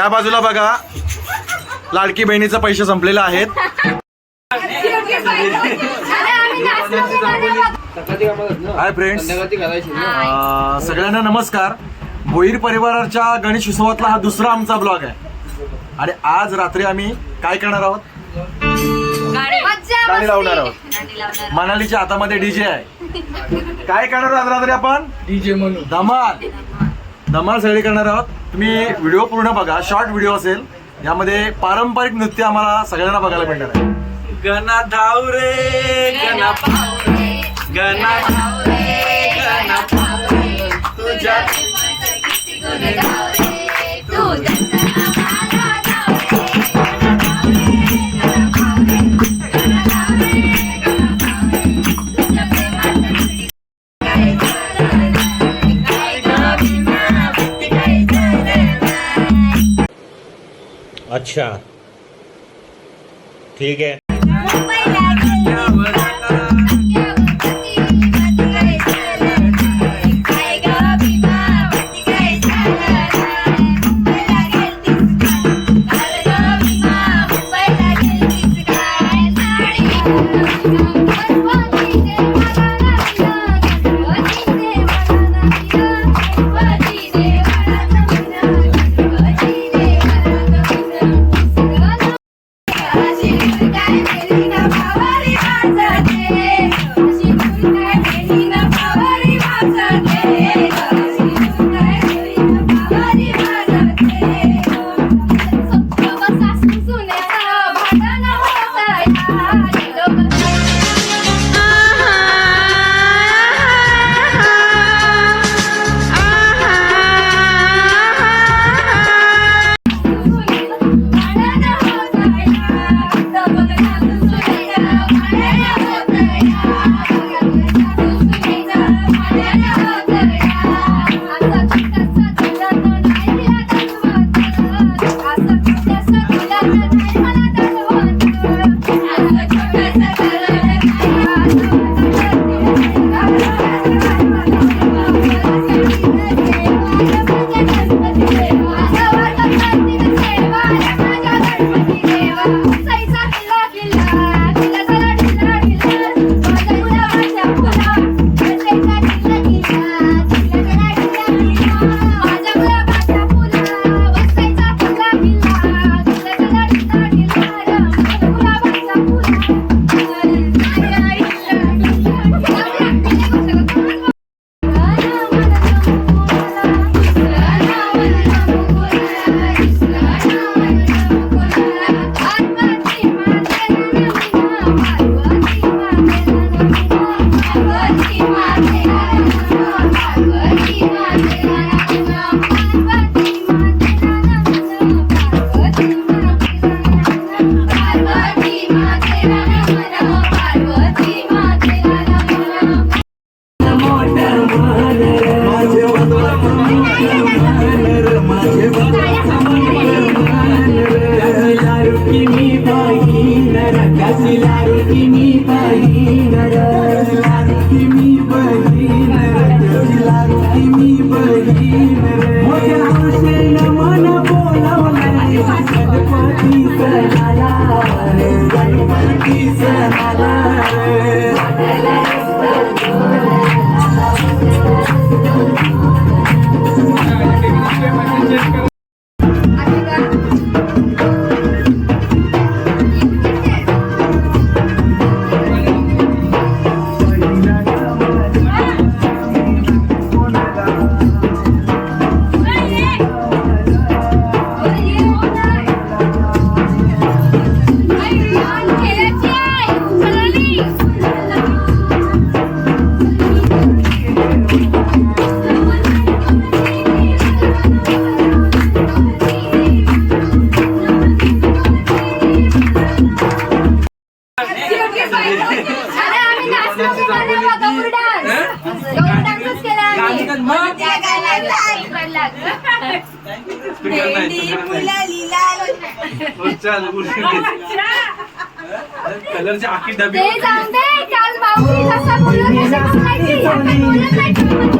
त्या बाजूला बघा लाडकी बहिणीचे पैसे संपलेले आहेत. हाय फ्रेंड्स सगळ्यांना नमस्कार. भोईर परिवाराच्या गणेश उत्सवातला हा दुसरा आमचा ब्लॉग आहे. आणि आज रात्री आम्ही काय करणार आहोत? गाणी लावणार आहोत. मनालीच्या हातामध्ये डीजे आहे. काय करणार आज रात्री आपण? डीजे म्हणून. धमाल. धमाल सगळे करणार आहोत. तुम्ही व्हिडिओ पूर्ण बघा शॉर्ट व्हिडिओ असेल. यामध्ये पारंपरिक नृत्य आम्हाला सगळ्यांना बघायला मिळणार आहे. गणा धाव रे गणा गणा तुझ्या अच्छा. ठीक है 爱你我要开始了。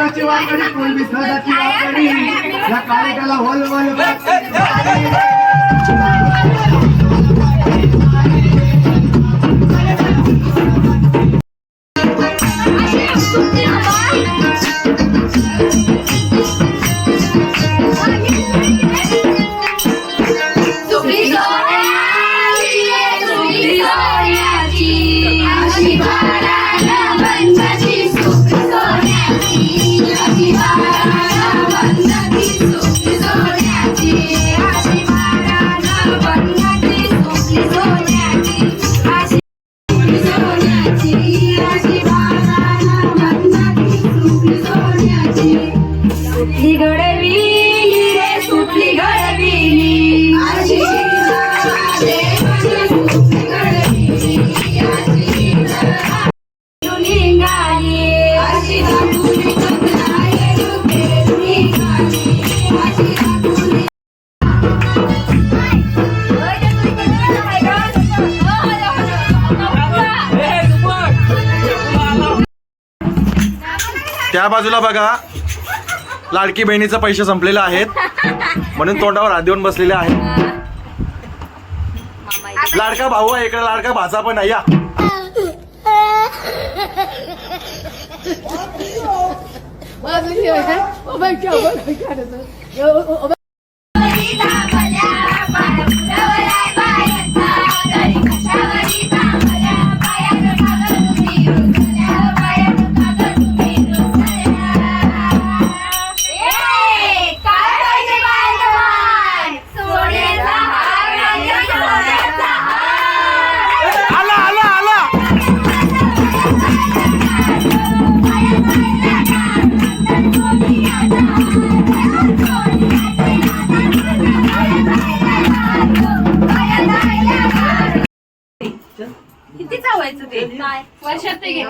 फुलाची वाकडी कोण विश्वासाची वाकडी या कार्यक्रमाला होल वल त्या बाजूला बघा. लाडकी बहिणीचं पैसे संपलेले आहेत. म्हणून तोंडावर हात देऊन बसलेले आहेत. लाडका भाऊ आहे इकडे. लाडका भाचा पण आहे या.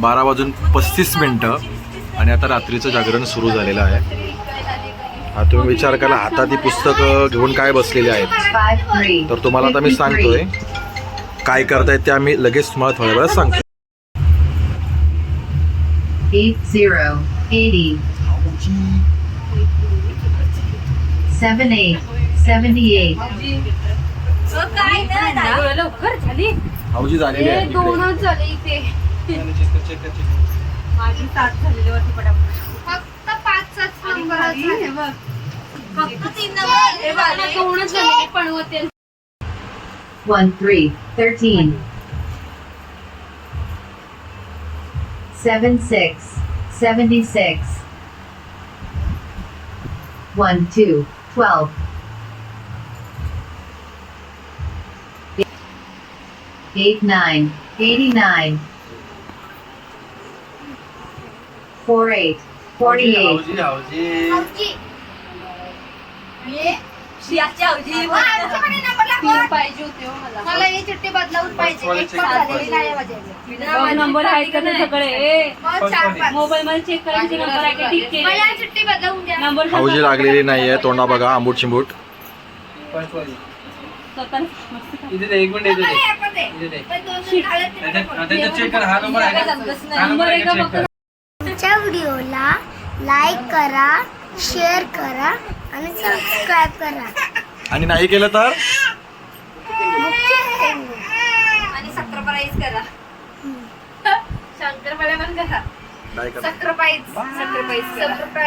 बारा वाजून पस्तीस मिनटं आणि आता रात्रीचं जागरण सुरू झालेलं आहे. हा तुम्ही विचार करा हातात ही पुस्तकं घेऊन काय बसलेली आहेत. तर तुम्हाला आता मी सांगतोय काय करतायत ते आम्ही लगेच तुम्हाला थोड्या वेळात सांगतो. Zero eighty. Seven भाऊजी झालेली आहे तिकडे. दोनच झाले इथे. माझी सात झालेली वरती पटापट. फक्त पाचच नंबर फक्त तीन नंबर दोनच झाले. पण होते one three thirteen. Seven six seventy six one two eight nine eighty nine four eight forty eight. तीन पाहिजे होते हो मला मला ही चिठ्ठी बदलावून पाहिजे एक पण झालेली नाही माझ्या नंबर आहेत का ते सगळे मग चार पाच मोबाईल मध्ये चेक करायचे नंबर आहे का ठीक मला केले ही चिठ्ठी बदलावून द्या नंबर भाऊजी लागलेली नाही आहे तोंडा बघा आंबूट चिंबूट. आपण दे. पण दोन दोन झाले तरी पण. नंबर आहे का? बघ आमच्या व्हिडिओला लाईक करा शेअर करा आणि सबस्क्राईब करा. आणि नाही केलं तर? आणि सक्रोपाईज करा. शंकरपाळ्या पण करा. नाही करणार. सक्रोपाईज सक्रोपाईज सक्रोपाईज